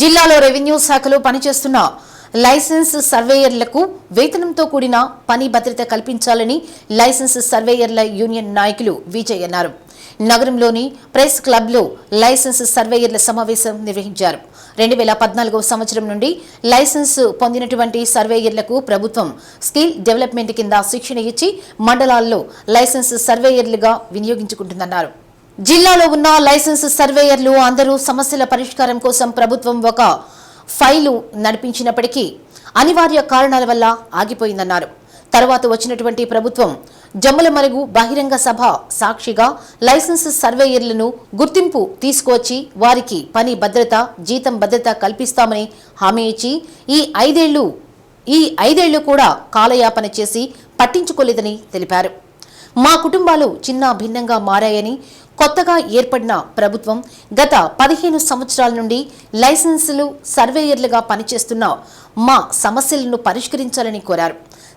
జిల్లాలో రెవెన్యూ శాఖలో పనిచేస్తున్న లైసెన్స్ సర్వేయర్లకు వేతనంతో కూడిన పని భద్రత కల్పించాలని లైసెన్స్ సర్వేయర్ల యూనియన్ నాయకులు విజయ్ అన్నారు. నగరంలోని ప్రెస్ క్లబ్లో లైసెన్స్ సర్వేయర్ల సమావేశం నిర్వహించారు. రెండు వేల పద్నాలుగో సంవత్సరం నుండి లైసెన్స్ పొందినటువంటి సర్వేయర్లకు ప్రభుత్వం స్కిల్ డెవలప్మెంట్ కింద శిక్షణ ఇచ్చి మండలాల్లో లైసెన్స్ సర్వేయర్లుగా వినియోగించుకుంటుందన్నారు. జిల్లాలో ఉన్న లైసెన్స్ సర్వేయర్లు అందరూ సమస్యల పరిష్కారం కోసం ప్రభుత్వం ఒక ఫైలు నడిపించినప్పటికీ అనివార్య కారణాల వల్ల ఆగిపోయిందన్నారు. తర్వాత వచ్చినటువంటి ప్రభుత్వం జమ్మలమరుగు బహిరంగ సభ సాక్షిగా లైసెన్స్ సర్వేయర్లను గుర్తింపు తీసుకువచ్చి వారికి పని భద్రత జీతం భద్రత కల్పిస్తామని హామీ ఇచ్చి ఈ ఐదేళ్ళు ఈ ఐదేళ్ళు కూడా కాలయాపన చేసి పట్టించుకోలేదని తెలిపారు. మా కుటుంబాలు చిన్న భిన్నంగా మారాయని కొత్తగా ఏర్పడిన ప్రభుత్వం గత పదిహేను సంవత్సరాల నుండి లైసెన్సులు సర్వేయర్లుగా పనిచేస్తున్న మా సమస్యలను పరిష్కరించాలని కోరారు.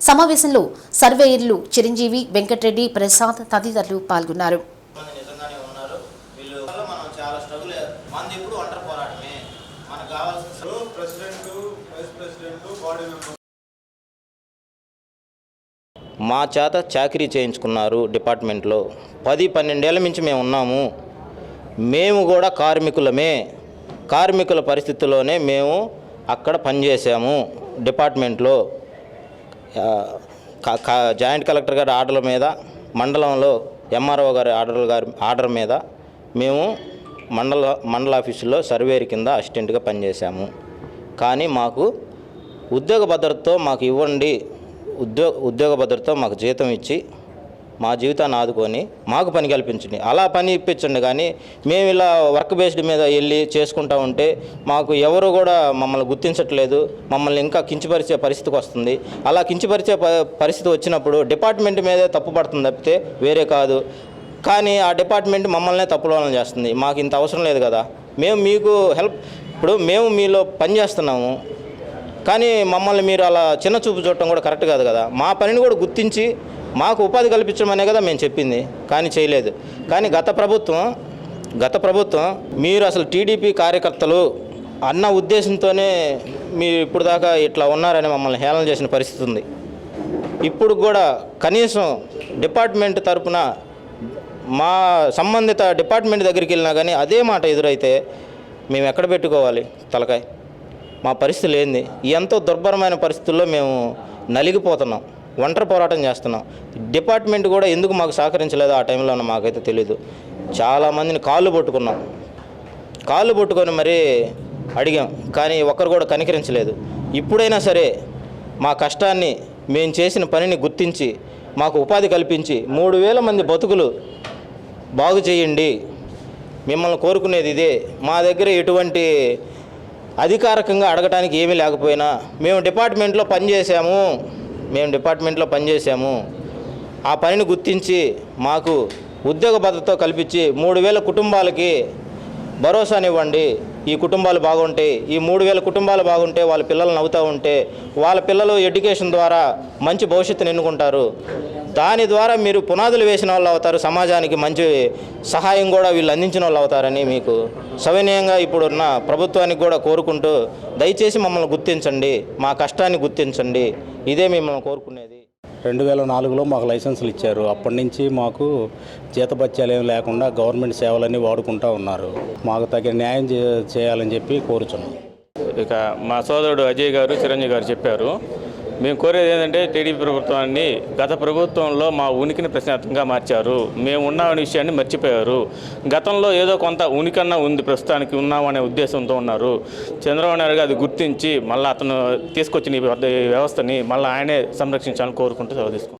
సమావేశంలో సర్వేయర్లు చిరంజీవి వెంకటరెడ్డి ప్రసాద్ తదితరులు పాల్గొన్నారు. మనకు కావాల్సిన ప్రెసిడెంట్ వైస్ ప్రెసిడెంట్ బాడీ మా చేత చాకరీ చేయించుకున్నారు డిపార్ట్మెంట్లో. పది పన్నెండేళ్ళ నుంచి మేము ఉన్నాము. మేము కూడా కార్మికులమే. కార్మికుల పరిస్థితుల్లోనే మేము అక్కడ పనిచేసాము డిపార్ట్మెంట్లో. జాయింట్ కలెక్టర్ గారి ఆర్డర్ల మీద మండలంలో ఎంఆర్ఓ గారి ఆర్డర్ గారి ఆర్డర్ మీద మేము మండల మండల ఆఫీసులో సర్వేర్ కింద అసిస్టెంట్గా పనిచేసాము కానీ మాకు ఉద్యోగ భద్రతతో మాకు ఇవ్వండి ఉద్యోగ ఉద్యోగ భద్రతతో మాకు జీతం ఇచ్చి మా జీవితాన్ని ఆదుకొని మాకు పని కల్పించండి. అలా పని ఇప్పించండి కానీ మేము ఇలా వర్క్ బేస్డ్ మీద వెళ్ళి చేసుకుంటా ఉంటే మాకు ఎవరు కూడా మమ్మల్ని గుర్తించట్లేదు. మమ్మల్ని ఇంకా కించపరిచే పరిస్థితికి వస్తుంది. అలా కించపరిచే ప- పరిస్థితి వచ్చినప్పుడు డిపార్ట్మెంట్ మీదే తప్పు పడుతుంది తప్పితే వేరే కాదు. కానీ ఆ డిపార్ట్మెంట్ మమ్మల్నే తప్పులోనం చేస్తుంది. మాకు ఇంత అవసరం లేదు కదా. మేము మీకు హెల్ప్ ఇప్పుడు మేము మీలో పని చేస్తున్నాము. కానీ మమ్మల్ని మీరు అలా చిన్న చూపు చూడటం కూడా కరెక్ట్ కాదు కదా. మా పనిని కూడా గుర్తించి మాకు ఉపాధి కల్పించమనే కదా మేము చెప్పింది. కానీ చేయలేదు. కానీ గత ప్రభుత్వం గత ప్రభుత్వం మీరు అసలు టీడీపీ కార్యకర్తలు అన్న ఉద్దేశంతోనే మీరు ఇప్పుడు దాకా ఇట్లా ఉన్నారని మమ్మల్ని హేళన చేసిన పరిస్థితి ఉంది. ఇప్పుడు కూడా కనీసం డిపార్ట్మెంట్ తరపున మా సంబంధిత డిపార్ట్మెంట్ దగ్గరికి వెళ్ళినా కానీ అదే మాట ఎదురైతే మేము ఎక్కడ పెట్టుకోవాలి తలకాయ? మా పరిస్థితి లేనిది. ఎంతో దుర్భరమైన పరిస్థితుల్లో మేము నలిగిపోతున్నాం. ఒంటరి పోరాటం చేస్తున్నాం. డిపార్ట్మెంట్ కూడా ఎందుకు మాకు సహకరించలేదు ఆ టైంలో మాకైతే తెలియదు చాలామందిని కాళ్ళు పట్టుకున్నాం. కాళ్ళు పట్టుకొని మరీ అడిగాం. కానీ ఒక్కరు కూడా కనికరించలేదు. ఇప్పుడైనా సరే మా కష్టాన్ని మేము చేసిన పనిని గుర్తించి మాకు ఉపాధి కల్పించి మూడు వేల మంది బతుకులు బాగు చేయండి. మిమ్మల్ని కోరుకునేది ఇదే. మా దగ్గర ఎటువంటి అధికారికంగా అడగటానికి ఏమీ లేకపోయినా మేము డిపార్ట్మెంట్లో పనిచేసాము మేము డిపార్ట్మెంట్లో పనిచేసాము ఆ పనిని గుర్తించి మాకు ఉద్యోగ భద్రత కల్పించి మూడు వేల కుటుంబాలకి భరోసానివ్వండి ఈ కుటుంబాలు బాగుంటాయి ఈ మూడు వేల కుటుంబాలు బాగుంటే వాళ్ళ పిల్లలు నవ్వుతూ ఉంటే వాళ్ళ పిల్లలు ఎడ్యుకేషన్ ద్వారా మంచి భవిష్యత్తుని ఎన్నుకుంటారు. దాని ద్వారా మీరు పునాదులు వేసిన వాళ్ళు అవుతారు సమాజానికి మంచి సహాయం కూడా వీళ్ళు అందించిన వాళ్ళు అవుతారని మీకు సవినయంగా ఇప్పుడున్న ప్రభుత్వానికి కూడా కోరుకుంటూ దయచేసి మమ్మల్ని గుర్తించండి మా కష్టాన్ని గుర్తించండి. ఇదే మిమ్మల్ని కోరుకునేది. రెండు వేల నాలుగులో మాకు లైసెన్సులు ఇచ్చారు. అప్పటి నుంచి మాకు జీతభత్యాలు ఏం లేకుండా గవర్నమెంట్ సేవలన్నీ వాడుకుంటూ ఉన్నారు. మాకు తగిన న్యాయం చే- చేయాలని చెప్పి కోరుచున్నాం. ఇక మా సోదరుడు అజయ్ గారు చిరంజీవి గారు చెప్పారు. మేము కోరేది ఏంటంటే టీడీపీ ప్రభుత్వాన్ని గత ప్రభుత్వంలో మా ఉనికిని ప్రశ్నార్థంగా మార్చారు. మేము ఉన్నామనే విషయాన్ని మర్చిపోయారు. గతంలో ఏదో కొంత ఉనికన్నా ఉంది ప్రస్తుతానికి ఉన్నామనే ఉద్దేశంతో ఉన్నారు. చంద్రబాబు నాయుడు గారు అది గుర్తించి మళ్ళీ అతను తీసుకొచ్చిన ఈ వ్యవస్థని మళ్ళీ ఆయనే సంరక్షించాలని కోరుకుంటూ సెలవు